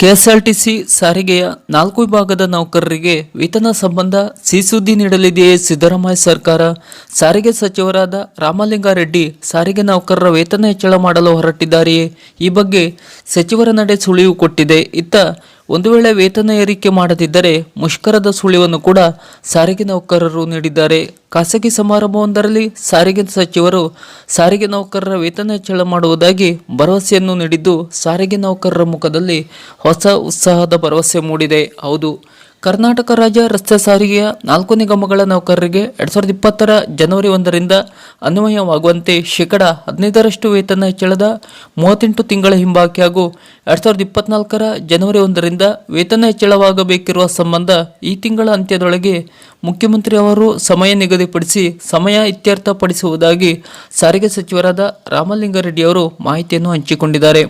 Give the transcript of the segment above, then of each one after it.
KSRTC ಸಾರಿಗೆಯ ನಾಲ್ಕು ವಿಭಾಗದ ನೌಕರರಿಗೆ ವೇತನ ಸಂಬಂಧ ಸಿಸುದ್ದಿ ನೀಡಲಿದೆಯೇ ಸಿದ್ದರಾಮಯ್ಯ ಸರ್ಕಾರ? ಸಾರಿಗೆ ಸಚಿವರಾದ ರಾಮಲಿಂಗಾರೆಡ್ಡಿ ಸಾರಿಗೆ ನೌಕರರ ವೇತನ ಹೆಚ್ಚಳ ಮಾಡಲು ಹೊರಟಿದ್ದಾರೆಯೇ? ಈ ಬಗ್ಗೆ ಸಚಿವರ ನಡೆ ಸುಳಿವು ಕೊಟ್ಟಿದೆ. ಇತ್ತ ಒಂದು ವೇಳೆ ವೇತನ ಏರಿಕೆ ಮಾಡದಿದ್ದರೆ ಮುಷ್ಕರದ ಸುಳಿವನ್ನು ಕೂಡ ಸಾರಿಗೆ ನೌಕರರು ನೀಡಿದ್ದಾರೆ. ಖಾಸಗಿ ಸಮಾರಂಭವೊಂದರಲ್ಲಿ ಸಾರಿಗೆ ಸಚಿವರು ಸಾರಿಗೆ ನೌಕರರ ವೇತನ ಹೆಚ್ಚಳ ಮಾಡುವುದಾಗಿ ಭರವಸೆಯನ್ನು ನೀಡಿದ್ದು ಸಾರಿಗೆ ನೌಕರರ ಮುಖದಲ್ಲಿ ಹೊಸ ಉತ್ಸಾಹದ ಭರವಸೆ ಮೂಡಿದೆ. ಹೌದು. ಕರ್ನಾಟಕ ರಾಜ್ಯ ರಸ್ತೆ ಸಾರಿಗೆಯ ನಾಲ್ಕು ನಿಗಮಗಳ ನೌಕರರಿಗೆ ಎರಡ್ ಸಾವಿರದ ಇಪ್ಪತ್ತರ ಜನವರಿ ಒಂದರಿಂದ ಅನ್ವಯವಾಗುವಂತೆ ಶೇಕಡ ಹದಿನೈದರಷ್ಟು ವೇತನ ಹೆಚ್ಚಳದ ಮೂವತ್ತೆಂಟು ತಿಂಗಳ ಹಿಂಬಾಕಿ ಹಾಗೂ ಎರಡ್ ಸಾವಿರದ ಇಪ್ಪತ್ನಾಲ್ಕರ ಜನವರಿ ಒಂದರಿಂದ ವೇತನ ಹೆಚ್ಚಳವಾಗಬೇಕಿರುವ ಸಂಬಂಧ ಈ ತಿಂಗಳ ಅಂತ್ಯದೊಳಗೆ ಮುಖ್ಯಮಂತ್ರಿ ಅವರು ಸಮಯ ನಿಗದಿಪಡಿಸಿ ಸಮಯ ಇತ್ಯರ್ಥಪಡಿಸುವುದಾಗಿ ಸಾರಿಗೆ ಸಚಿವರಾದ ರಾಮಲಿಂಗಾರೆಡ್ಡಿಯವರು ಮಾಹಿತಿಯನ್ನು ಹಂಚಿಕೊಂಡಿದ್ದಾರೆ.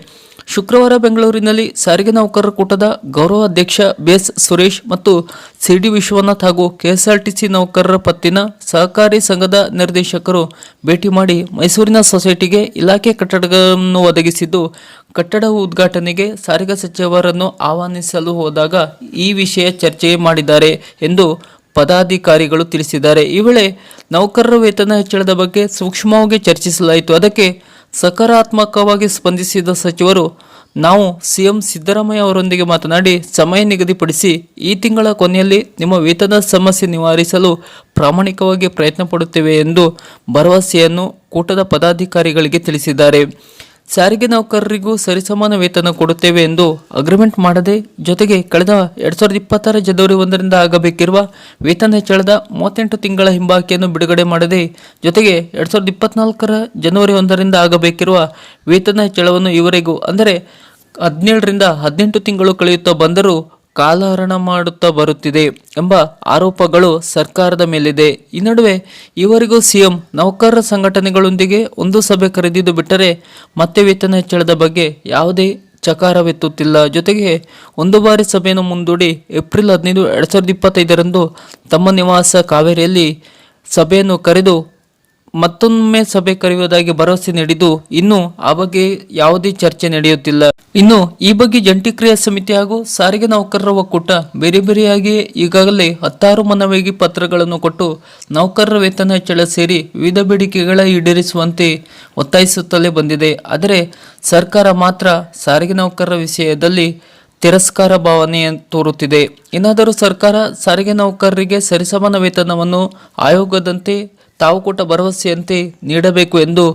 ಶುಕ್ರವಾರ ಬೆಂಗಳೂರಿನಲ್ಲಿ ಸಾರಿಗೆ ನೌಕರರ ಕೂಟದ ಗೌರವ ಅಧ್ಯಕ್ಷ ಬಿಎಸ್ ಸುರೇಶ್ ಮತ್ತು ಸಿಡಿ ವಿಶ್ವನಾಥ್ ಹಾಗೂ ಕೆಎಸ್ಆರ್ಟಿಸಿ ನೌಕರರ ಪತ್ತಿನ ಸಹಕಾರಿ ಸಂಘದ ನಿರ್ದೇಶಕರು ಭೇಟಿ ಮಾಡಿ ಮೈಸೂರಿನ ಸೊಸೈಟಿಗೆ ಇಲಾಖೆ ಕಟ್ಟಡಗಳನ್ನು ಒದಗಿಸಿದ್ದು, ಕಟ್ಟಡ ಉದ್ಘಾಟನೆಗೆ ಸಾರಿಗೆ ಸಚಿವರನ್ನು ಆಹ್ವಾನಿಸಲು ಹೋದಾಗ ಈ ವಿಷಯ ಚರ್ಚೆ ಮಾಡಿದ್ದಾರೆ ಎಂದು ಪದಾಧಿಕಾರಿಗಳು ತಿಳಿಸಿದ್ದಾರೆ. ಈ ವೇಳೆ ನೌಕರರ ವೇತನ ಹೆಚ್ಚಳದ ಬಗ್ಗೆ ಸೂಕ್ಷ್ಮವಾಗಿ ಚರ್ಚಿಸಲಾಯಿತು. ಅದಕ್ಕೆ ಸಕಾರಾತ್ಮಕವಾಗಿ ಸ್ಪಂದಿಸಿದ ಸಚಿವರು, ನಾವು ಸಿಎಂ ಸಿದ್ದರಾಮಯ್ಯ ಅವರೊಂದಿಗೆ ಮಾತನಾಡಿ ಸಮಯ ನಿಗದಿಪಡಿಸಿ ಈ ತಿಂಗಳ ಕೊನೆಯಲ್ಲಿ ನಿಮ್ಮ ವೇತನ ಸಮಸ್ಯೆ ನಿವಾರಿಸಲು ಪ್ರಾಮಾಣಿಕವಾಗಿ ಪ್ರಯತ್ನ ಪಡುತ್ತೇವೆ ಎಂದು ಭರವಸೆಯನ್ನು ಕೂಟದ ಪದಾಧಿಕಾರಿಗಳಿಗೆ ತಿಳಿಸಿದ್ದಾರೆ. ಸಾರಿಗೆ ನೌಕರರಿಗೂ ಸರಿಸಮಾನ ವೇತನ ಕೊಡುತ್ತೇವೆ ಎಂದು ಅಗ್ರಿಮೆಂಟ್ ಮಾಡದೆ ಜೊತೆಗೆ ಕಳೆದ ಎರಡ್ ಸಾವಿರದ ಇಪ್ಪತ್ತರ ಜನವರಿ ಒಂದರಿಂದ ಆಗಬೇಕಿರುವ ವೇತನ ಹೆಚ್ಚಳದ ಮೂವತ್ತೆಂಟು ತಿಂಗಳ ಹಿಂಬಾಕಿಯನ್ನು ಬಿಡುಗಡೆ ಮಾಡದೆ ಜೊತೆಗೆ ಎರಡ್ ಸಾವಿರದ ಇಪ್ಪತ್ನಾಲ್ಕರ ಜನವರಿ ಒಂದರಿಂದ ಆಗಬೇಕಿರುವ ವೇತನ ಹೆಚ್ಚಳವನ್ನು ಇವರೆಗೂ ಅಂದರೆ ಹದಿನೇಳರಿಂದ ಹದಿನೆಂಟು ತಿಂಗಳು ಕಳೆಯುತ್ತಾ ಬಂದರೂ ಕಾಲಹರಣ ಮಾಡುತ್ತಾ ಬರುತ್ತಿದೆ ಎಂಬ ಆರೋಪಗಳು ಸರ್ಕಾರದ ಮೇಲಿದೆ. ಈ ನಡುವೆ ಇವರಿಗೂ ಸಿಎಂ ನೌಕರರ ಸಂಘಟನೆಗಳೊಂದಿಗೆ ಒಂದು ಸಭೆ ಕರೆದಿದ್ದು ಬಿಟ್ಟರೆ ಮತ್ತೆ ವೇತನ ಹೆಚ್ಚಳದ ಬಗ್ಗೆ ಯಾವುದೇ ಚಕಾರವೆತ್ತುತ್ತಿಲ್ಲ. ಜೊತೆಗೆ ಒಂದು ಬಾರಿ ಸಭೆಯನ್ನು ಮುಂದೂಡಿ ಏಪ್ರಿಲ್ ಹದಿನೈದು, ಎರಡು ಸಾವಿರದ ಇಪ್ಪತ್ತೈದರಂದು ತಮ್ಮ ನಿವಾಸ ಕಾವೇರಿಯಲ್ಲಿ ಸಭೆಯನ್ನು ಕರೆದು ಮತ್ತೊಮ್ಮೆ ಸಭೆ ಕರೆಯುವುದಾಗಿ ಭರವಸೆ ನೀಡಿದ್ದು, ಇನ್ನು ಆ ಬಗ್ಗೆ ಯಾವುದೇ ಚರ್ಚೆ ನಡೆಯುತ್ತಿಲ್ಲ. ಇನ್ನು ಈ ಬಗ್ಗೆ ಜಂಟಿ ಕ್ರಿಯಾ ಸಮಿತಿ ಹಾಗೂ ಸಾರಿಗೆ ನೌಕರರ ಒಕ್ಕೂಟ ಬೇರೆ ಬೇರೆಯಾಗಿ ಈಗಾಗಲೇ ಹತ್ತಾರು ಮನವಿಗೆ ಪತ್ರಗಳನ್ನು ಕೊಟ್ಟು ನೌಕರರ ವೇತನ ಹೆಚ್ಚಳ ಸೇರಿ ವಿವಿಧ ಬೇಡಿಕೆಗಳ ಈಡೇರಿಸುವಂತೆ ಒತ್ತಾಯಿಸುತ್ತಲೇ ಬಂದಿದೆ. ಆದರೆ ಸರ್ಕಾರ ಮಾತ್ರ ಸಾರಿಗೆ ನೌಕರರ ವಿಷಯದಲ್ಲಿ ತಿರಸ್ಕಾರ ಭಾವನೆ ತೋರುತ್ತಿದೆ. ಏನಾದರೂ ಸರ್ಕಾರ ಸಾರಿಗೆ ನೌಕರರಿಗೆ ಸರಿಸಮಾನ ವೇತನವನ್ನು ಆಯೋಗದಂತೆ ತಾವು ಕೊಟ್ಟ ಭರವಸೆಯಂತೆ ನೀಡಬೇಕು ಎಂದು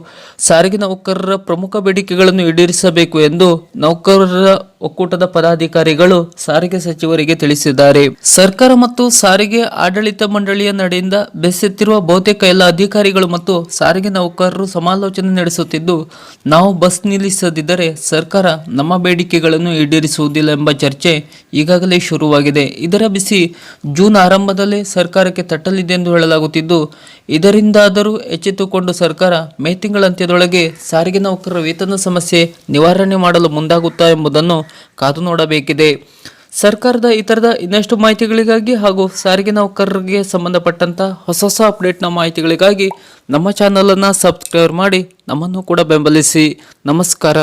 ಸಾರಿಗೆ ನೌಕರರ ಪ್ರಮುಖ ಬೇಡಿಕೆಗಳನ್ನು ಈಡೇರಿಸಬೇಕು ಎಂದು ನೌಕರರ ಒಕ್ಕೂಟದ ಪದಾಧಿಕಾರಿಗಳು ಸಾರಿಗೆ ಸಚಿವರಿಗೆ ತಿಳಿಸಿದ್ದಾರೆ. ಸರ್ಕಾರ ಮತ್ತು ಸಾರಿಗೆ ಆಡಳಿತ ಮಂಡಳಿಯ ನಡೆಯಿಂದ ಬೆಸೆತ್ತಿರುವ ಬಹುತೇಕ ಎಲ್ಲ ಅಧಿಕಾರಿಗಳು ಮತ್ತು ಸಾರಿಗೆ ನೌಕರರು ಸಮಾಲೋಚನೆ ನಡೆಸುತ್ತಿದ್ದು, ನಾವು ಬಸ್ ನಿಲ್ಲಿಸದಿದ್ದರೆ ಸರ್ಕಾರ ನಮ್ಮ ಬೇಡಿಕೆಗಳನ್ನು ಈಡೇರಿಸುವುದಿಲ್ಲ ಎಂಬ ಚರ್ಚೆ ಈಗಾಗಲೇ ಶುರುವಾಗಿದೆ. ಇದರ ಬಿಸಿ ಜೂನ್ ಆರಂಭದಲ್ಲೇ ಸರ್ಕಾರಕ್ಕೆ ತಟ್ಟಲಿದೆ ಎಂದು ಹೇಳಲಾಗುತ್ತಿದ್ದು, ಇದರಿಂದಾದರೂ ಎಚ್ಚೆತ್ತುಕೊಂಡು ಸರ್ಕಾರ ಮೇ ತಿಂಗಳ ಅಂತ್ಯದೊಳಗೆ ಸಾರಿಗೆ ನೌಕರರ ವೇತನ ಸಮಸ್ಯೆ ನಿವಾರಣೆ ಮಾಡಲು ಮುಂದಾಗುತ್ತಾ ಎಂಬುದನ್ನು ಕಾದು ನೋಡಬೇಕಿದೆ. ಸರ್ಕಾರದ ಇತರದ ಇನ್ನಷ್ಟು ಮಾಹಿತಿಗಳಿಗಾಗಿ ಹಾಗೂ ಸಾರಿಗೆ ನೌಕರರಿಗೆ ಸಂಬಂಧಪಟ್ಟಂತ ಹೊಸ ಹೊಸ ಅಪ್ಡೇಟ್ನ ಮಾಹಿತಿಗಳಿಗಾಗಿ ನಮ್ಮ ಚಾನಲನ್ನು ಸಬ್ಸ್ಕ್ರೈಬ್ ಮಾಡಿ ನಮ್ಮನ್ನು ಕೂಡ ಬೆಂಬಲಿಸಿ. ನಮಸ್ಕಾರ.